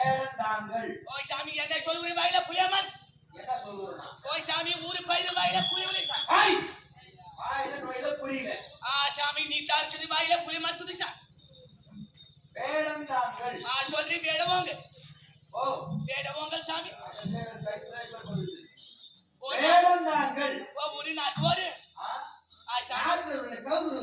வேடம் தாங்கள் ஓய் சாமி என்ன சொல்லுகிற வாயில புளியமன் என்ன சொல்லுறா ஓய் சாமி ஊரு பயில வாயில புளியமன் ஐய்! வாயில நோயில புரியல. ஆ சாமி நீ தாழ்ச்சது வாயில புளியமன் துது சார். வேடம் தாங்கள். ஆ சொல்றி வேடவோங்க ஓ. வேடவோங்க சாமி. வேடம் தாங்கள். ஓ ஒரு நாட்டு ஒரு ஆ சாமி. கவுரு